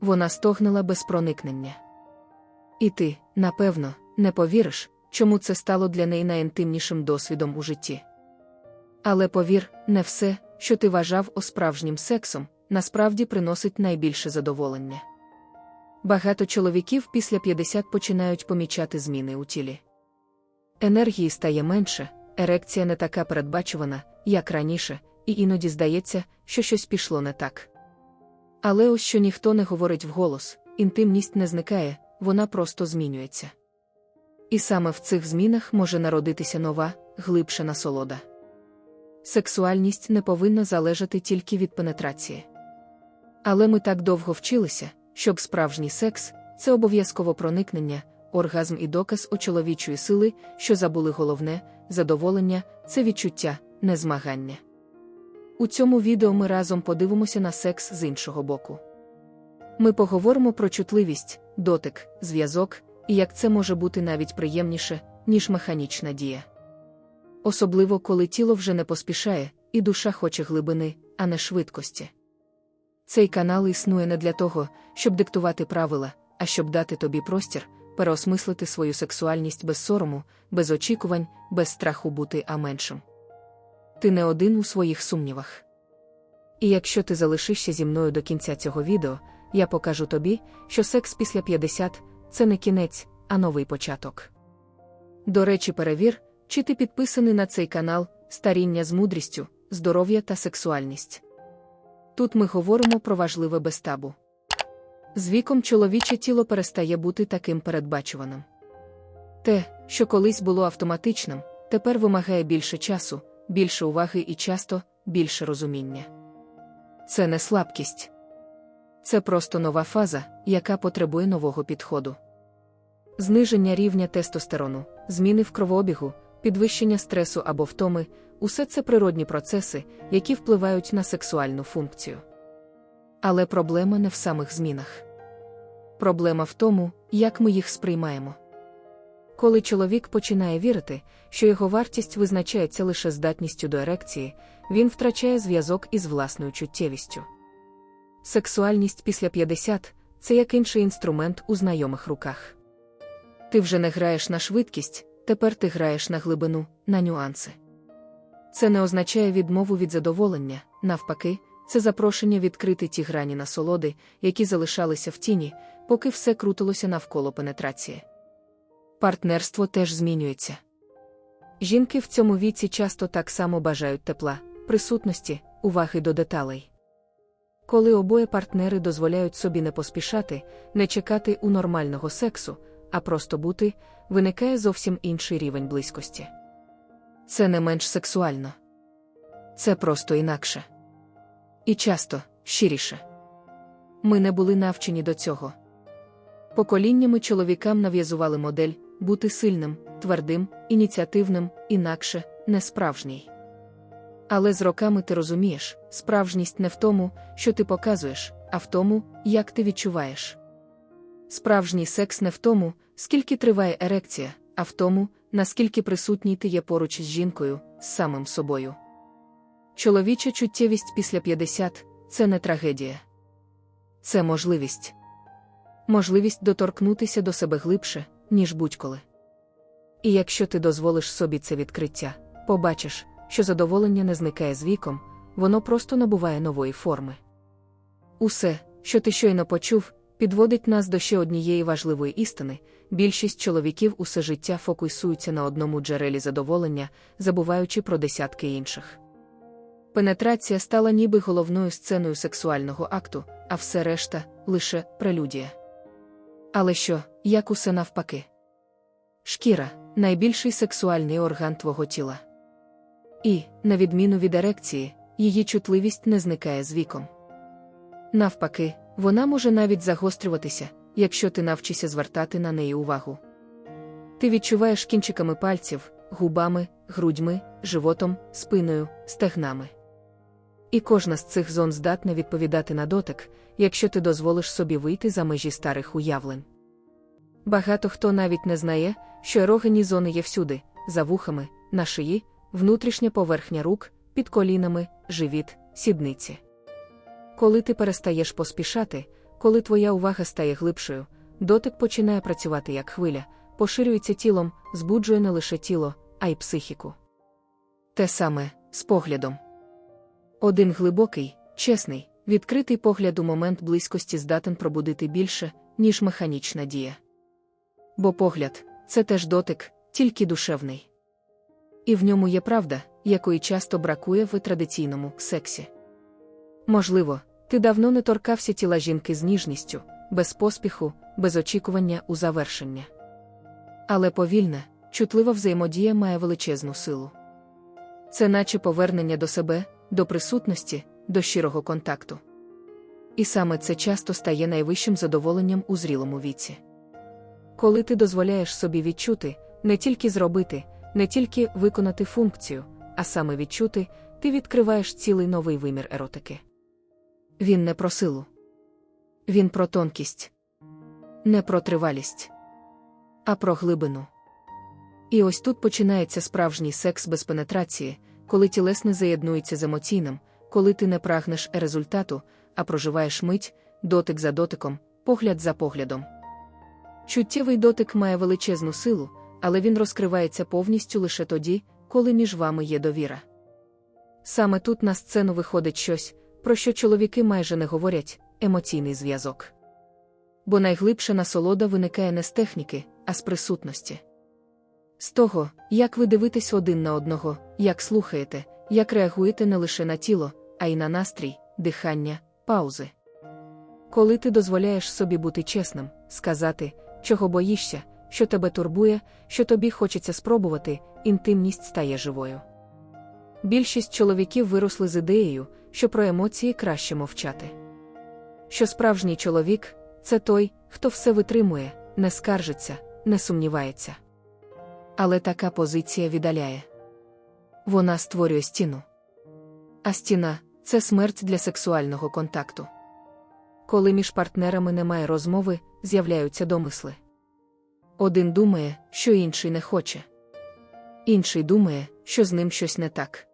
вона стогнила без проникнення. І ти, напевно, не повіриш, чому це стало для неї найінтимнішим досвідом у житті. Але повір, не все, що ти вважав справжнім сексом, насправді приносить найбільше задоволення. Багато чоловіків після 50 починають помічати зміни у тілі. Енергії стає менше, ерекція не така передбачувана, як раніше, і іноді здається, що щось пішло не так. Але ось що ніхто не говорить вголос, інтимність не зникає, вона просто змінюється. І саме в цих змінах може народитися нова, глибша насолода. Сексуальність не повинна залежати тільки від пенетрації. Але ми так довго вчилися, щоб справжній секс це обов'язково проникнення, оргазм і доказ у чоловічої сили, що забули головне, задоволення це відчуття, не змагання. У цьому відео ми разом подивимося на секс з іншого боку. Ми поговоримо про чутливість, дотик, зв'язок і як це може бути навіть приємніше, ніж механічна дія. Особливо коли тіло вже не поспішає, і душа хоче глибини, а не швидкості. Цей канал існує не для того, щоб диктувати правила, а щоб дати тобі простір, переосмислити свою сексуальність без сорому, без очікувань, без страху бути а меншим. Ти не один у своїх сумнівах. І якщо ти залишишся зі мною до кінця цього відео, я покажу тобі, що секс після 50 це не кінець, а новий початок. До речі, перевір, чи ти підписаний на цей канал Старіння з мудрістю, здоров'я та сексуальність. Тут ми говоримо про важливе без табу. З віком чоловіче тіло перестає бути таким передбачуваним. Те, що колись було автоматичним, тепер вимагає більше часу, більше уваги і часто більше розуміння. Це не слабкість. Це просто нова фаза, яка потребує нового підходу. Зниження рівня тестостерону, зміни в кровообігу, підвищення стресу або втоми усе це природні процеси, які впливають на сексуальну функцію. Але проблема не в самих змінах. Проблема в тому, як ми їх сприймаємо. Коли чоловік починає вірити, що його вартість визначається лише здатністю до ерекції, він втрачає зв'язок із власною чуттєвістю. Сексуальність після 50 це як інший інструмент у знайомих руках. Ти вже не граєш на швидкість, тепер ти граєш на глибину, на нюанси. Це не означає відмову від задоволення, навпаки, це запрошення відкрити ті грані насолоди, які залишалися в тіні, поки все крутилося навколо пенетрації. Партнерство теж змінюється. Жінки в цьому віці часто так само бажають тепла, присутності, уваги до деталей. Коли обоє партнери дозволяють собі не поспішати, не чекати у нормального сексу, а просто бути, виникає зовсім інший рівень близькості. Це не менш сексуально. Це просто інакше. І часто щиріше. Ми не були навчені до цього. Поколіннями чоловікам нав'язували модель бути сильним, твердим, ініціативним, інакше, несправжній. Але з роками ти розумієш, справжність не в тому, що ти показуєш, а в тому, як ти відчуваєш. Справжній секс не в тому, скільки триває ерекція, а в тому, наскільки присутній ти є поруч з жінкою, з самим собою. Чоловіча чуттєвість після 50 це не трагедія. Це можливість. Можливість доторкнутися до себе глибше, ніж будь-коли. І якщо ти дозволиш собі це відкриття, побачиш, що задоволення не зникає з віком, воно просто набуває нової форми. Усе, що ти щойно почув, підводить нас до ще однієї важливої істини більшість чоловіків усе життя фокусуються на одному джерелі задоволення, забуваючи про десятки інших. Пенетрація стала ніби головною сценою сексуального акту, а все решта лише прелюдія. Але що, як усе навпаки? Шкіра найбільший сексуальний орган твого тіла. І, на відміну від ерекції, її чутливість не зникає з віком. Навпаки, вона може навіть загострюватися, якщо ти навчишся звертати на неї увагу. Ти відчуваєш кінчиками пальців, губами, грудьми, животом, спиною, стегнами. І кожна з цих зон здатна відповідати на дотик, якщо ти дозволиш собі вийти за межі старих уявлень. Багато хто навіть не знає, що ерогені зони є всюди, за вухами, на шиї, внутрішня поверхня рук, під колінами, живіт, сідниці. Коли ти перестаєш поспішати, коли твоя увага стає глибшою, дотик починає працювати як хвиля, поширюється тілом, збуджує не лише тіло, а й психіку. Те саме з поглядом. Один глибокий, чесний, відкритий погляд у момент близькості здатен пробудити більше, ніж механічна дія. Бо погляд це теж дотик, тільки душевний. І в ньому є правда, якої часто бракує в традиційному сексі. Можливо, ти давно не торкався тіла жінки з ніжністю, без поспіху, без очікування у завершення. Але повільна, чутлива взаємодія має величезну силу. Це наче повернення до себе, до присутності, до щирого контакту. І саме це часто стає найвищим задоволенням у зрілому віці. Коли ти дозволяєш собі відчути, не тільки зробити, не тільки виконати функцію, а саме відчути, ти відкриваєш цілий новий вимір еротики. Він не про силу. Він про тонкість, не про тривалість, а про глибину. І ось тут починається справжній секс без пенетрації, коли тілесне заєднується з емоційним, коли ти не прагнеш результату, а проживаєш мить, дотик за дотиком, погляд за поглядом. Чуттєвий дотик має величезну силу, але він розкривається повністю лише тоді, коли між вами є довіра. Саме тут на сцену виходить щось, про що чоловіки майже не говорять емоційний зв'язок. Бо найглибша насолода виникає не з техніки, а з присутності. З того, як ви дивитесь один на одного, як слухаєте, як реагуєте не лише на тіло, а й на настрій, дихання, паузи. Коли ти дозволяєш собі бути чесним, сказати, чого боїшся, що тебе турбує, що тобі хочеться спробувати, інтимність стає живою. Більшість чоловіків виросли з ідеєю, що про емоції краще мовчати. Що справжній чоловік це той, хто все витримує, не скаржиться, не сумнівається. Але така позиція віддаляє. Вона створює стіну. А стіна це смерть для сексуального контакту. Коли між партнерами немає розмови, з'являються домисли. Один думає, що інший не хоче. Інший думає, що з ним щось не так.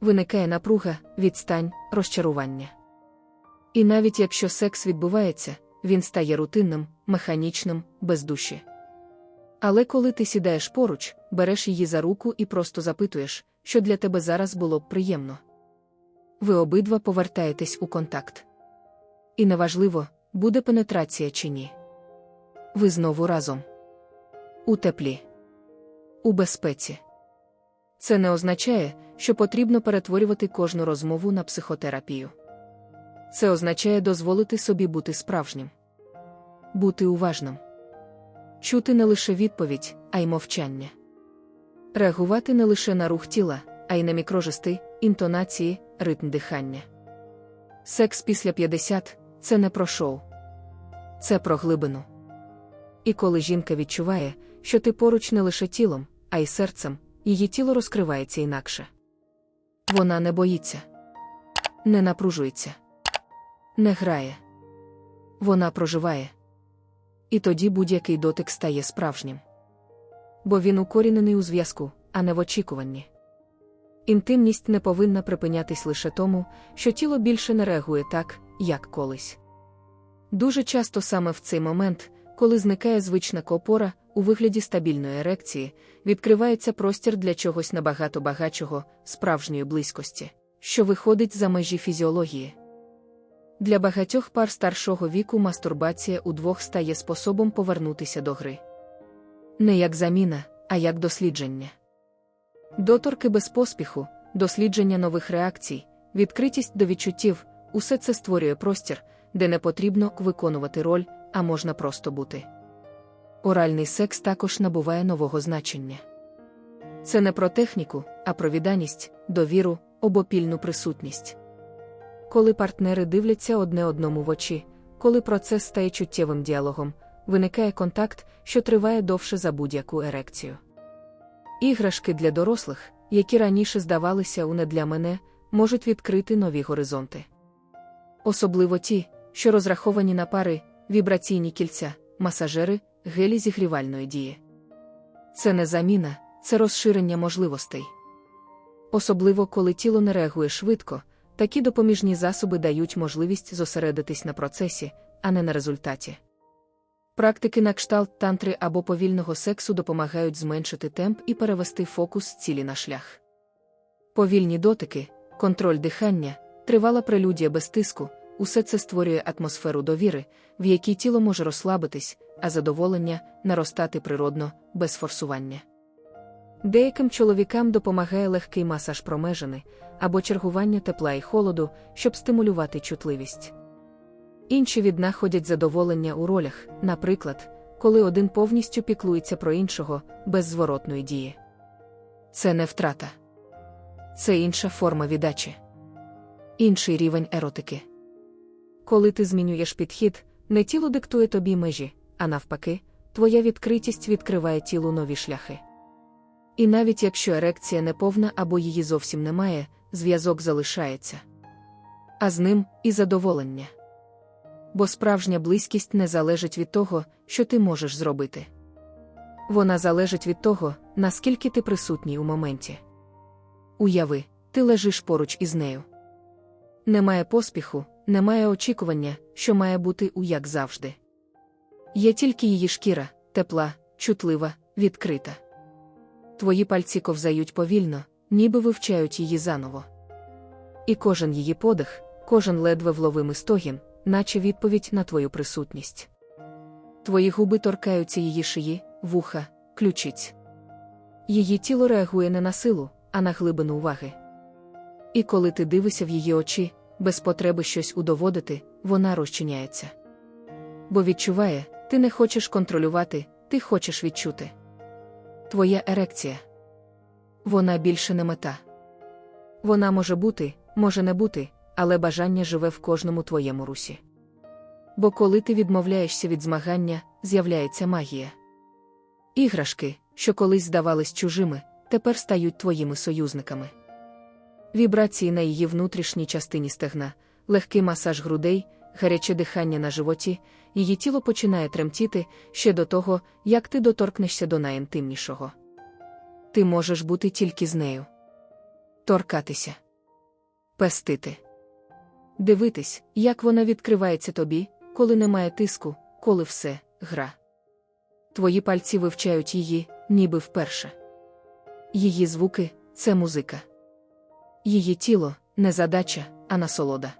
Виникає напруга, відстань, розчарування. І навіть якщо секс відбувається, він стає рутинним, механічним, без душі. Але коли ти сідаєш поруч, береш її за руку і просто запитуєш, що для тебе зараз було б приємно. Ви обидва повертаєтесь у контакт. І неважливо, буде пенетрація чи ні. Ви знову разом. У теплі. У безпеці. Це не означає, що потрібно перетворювати кожну розмову на психотерапію. Це означає дозволити собі бути справжнім, бути уважним, чути не лише відповідь, а й мовчання, реагувати не лише на рух тіла, а й на мікрожести, інтонації, ритм дихання. Секс після 50 це не про шоу, це про глибину. І коли жінка відчуває, що ти поруч не лише тілом, а й серцем, її тіло розкривається інакше. Вона не боїться, не напружується, не грає. Вона проживає. І тоді будь-який дотик стає справжнім. Бо він укорінений у зв'язку, а не в очікуванні. Інтимність не повинна припинятись лише тому, що тіло більше не реагує так, як колись. Дуже часто саме в цей момент, коли зникає звична копора, у вигляді стабільної ерекції, відкривається простір для чогось набагато багачого, справжньої близькості, що виходить за межі фізіології. Для багатьох пар старшого віку мастурбація удвох стає способом повернутися до гри. Не як заміна, а як дослідження. Доторки без поспіху, дослідження нових реакцій, відкритість до відчуттів усе це створює простір, де не потрібно виконувати роль, а можна просто бути. Оральний секс також набуває нового значення. Це не про техніку, а про відданість, довіру, обопільну присутність. Коли партнери дивляться одне одному в очі, коли процес стає чуттєвим діалогом, виникає контакт, що триває довше за будь-яку ерекцію. Іграшки для дорослих, які раніше здавалися у не для мене, можуть відкрити нові горизонти. Особливо ті, що розраховані на пари, вібраційні кільця, масажери, гелі зігрівальної дії. Це не заміна, це розширення можливостей. Особливо коли тіло не реагує швидко, такі допоміжні засоби дають можливість зосередитись на процесі, а не на результаті. Практики на кшталт тантри або повільного сексу допомагають зменшити темп і перевести фокус цілі на шлях. Повільні дотики, контроль дихання, тривала прелюдія без тиску, усе це створює атмосферу довіри, в якій тіло може розслабитись, а задоволення наростати природно, без форсування. Деяким чоловікам допомагає легкий масаж промежини або чергування тепла і холоду, щоб стимулювати чутливість. Інші віднаходять задоволення у ролях, наприклад, коли один повністю піклується про іншого без зворотної дії. Це не втрата, це інша форма віддачі, інший рівень еротики. Коли ти змінюєш підхід, не тіло диктує тобі межі, а навпаки, твоя відкритість відкриває тілу нові шляхи. І навіть якщо ерекція не повна або її зовсім немає, зв'язок залишається. А з ним і задоволення. Бо справжня близькість не залежить від того, що ти можеш зробити. Вона залежить від того, наскільки ти присутній у моменті. Уяви, ти лежиш поруч із нею. Немає поспіху, немає очікування, що має бути у як завжди. Є тільки її шкіра, тепла, чутлива, відкрита. Твої пальці ковзають повільно, ніби вивчають її заново. І кожен її подих, кожен ледве вловимий стогін, наче відповідь на твою присутність. Твої губи торкаються її шиї, вуха, ключиць. Її тіло реагує не на силу, а на глибину уваги. І коли ти дивишся в її очі, без потреби щось удоводити, вона розчиняється. Бо відчуває, ти не хочеш контролювати, ти хочеш відчути. Твоя ерекція. Вона більше не мета. Вона може бути, може не бути, але бажання живе в кожному твоєму русі. Бо коли ти відмовляєшся від змагання, з'являється магія. Іграшки, що колись здавались чужими, тепер стають твоїми союзниками. Вібрації на її внутрішній частині стегна, легкий масаж грудей, гаряче дихання на животі, її тіло починає тремтіти ще до того, як ти доторкнешся до найінтимнішого. Ти можеш бути тільки з нею. Торкатися, пестити, дивитись, як вона відкривається тобі, коли немає тиску, коли все гра. Твої пальці вивчають її, ніби вперше. Її звуки це музика. Її тіло не задача, а насолода.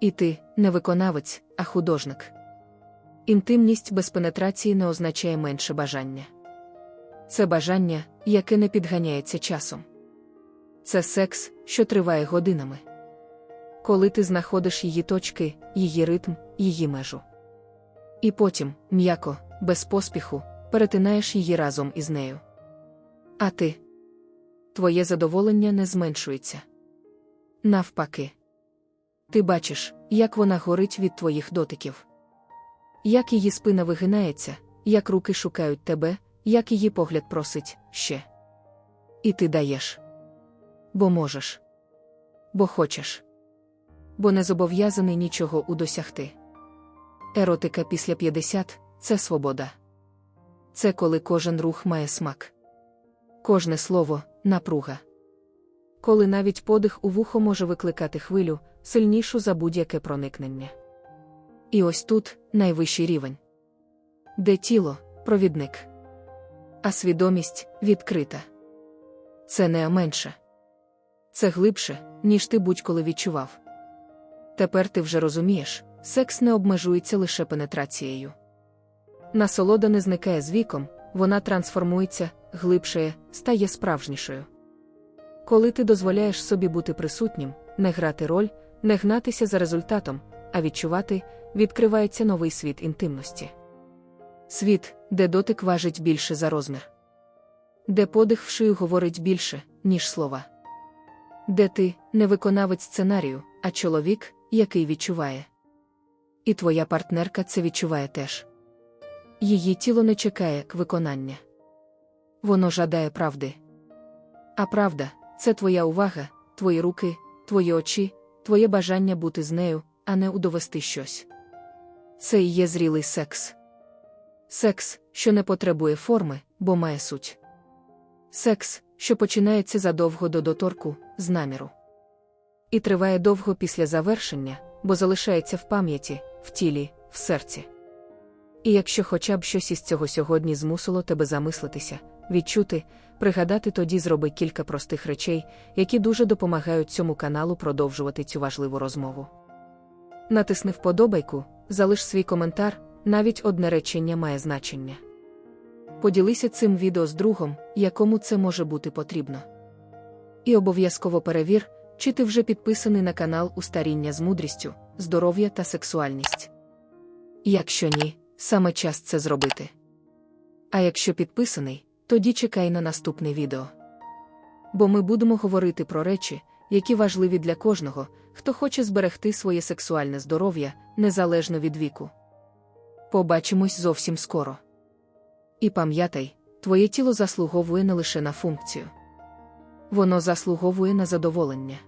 І ти не виконавець, а художник. Інтимність без пенетрації не означає менше бажання. Це бажання, яке не підганяється часом. Це секс, що триває годинами. Коли ти знаходиш її точки, її ритм, її межу. І потім, м'яко, без поспіху, перетинаєш її разом із нею. А ти твоє задоволення не зменшується. Навпаки, ти бачиш, як вона горить від твоїх дотиків, як її спина вигинається, як руки шукають тебе, як її погляд просить ще. І ти даєш. Бо можеш, бо хочеш, бо не зобов'язаний нічого удосягти. Еротика після 50 це свобода. Це коли кожен рух має смак. Кожне слово напруга. Коли навіть подих у вухо може викликати хвилю, сильнішу за будь-яке проникнення. І ось тут найвищий рівень, де тіло провідник, а свідомість відкрита. Це не менше. Це глибше, ніж ти будь-коли відчував. Тепер ти вже розумієш, секс не обмежується лише пенетрацією. Насолода не зникає з віком, вона трансформується, глибшає, стає справжнішою. Коли ти дозволяєш собі бути присутнім, не грати роль, не гнатися за результатом, а відчувати, відкривається новий світ інтимності. Світ, де дотик важить більше за розмір, де подих в шию говорить більше, ніж слова, де ти не виконавець сценарію, а чоловік, який відчуває. І твоя партнерка це відчуває теж. Її тіло не чекає к виконання. Воно жадає правди. А правда це твоя увага, твої руки, твої очі, твоє бажання бути з нею, а не удовести щось. Це і є зрілий секс. Секс, що не потребує форми, бо має суть. Секс, що починається задовго до доторку, з наміру. І триває довго після завершення, бо залишається в пам'яті, в тілі, в серці. І якщо хоча б щось із цього сьогодні змусило тебе замислитися, відчути, пригадати тоді зроби кілька простих речей, які дуже допомагають цьому каналу продовжувати цю важливу розмову. Натисни вподобайку, залиш свій коментар, навіть одне речення має значення. Поділися цим відео з другом, якому це може бути потрібно. І обов'язково перевір, чи ти вже підписаний на канал Устаріння з мудрістю, здоров'я та сексуальність. Якщо ні, саме час це зробити. А якщо підписаний, тоді чекай на наступне відео. Бо ми будемо говорити про речі, які важливі для кожного, хто хоче зберегти своє сексуальне здоров'я незалежно від віку. Побачимось зовсім скоро. І пам'ятай, твоє тіло заслуговує не лише на функцію. Воно заслуговує на задоволення.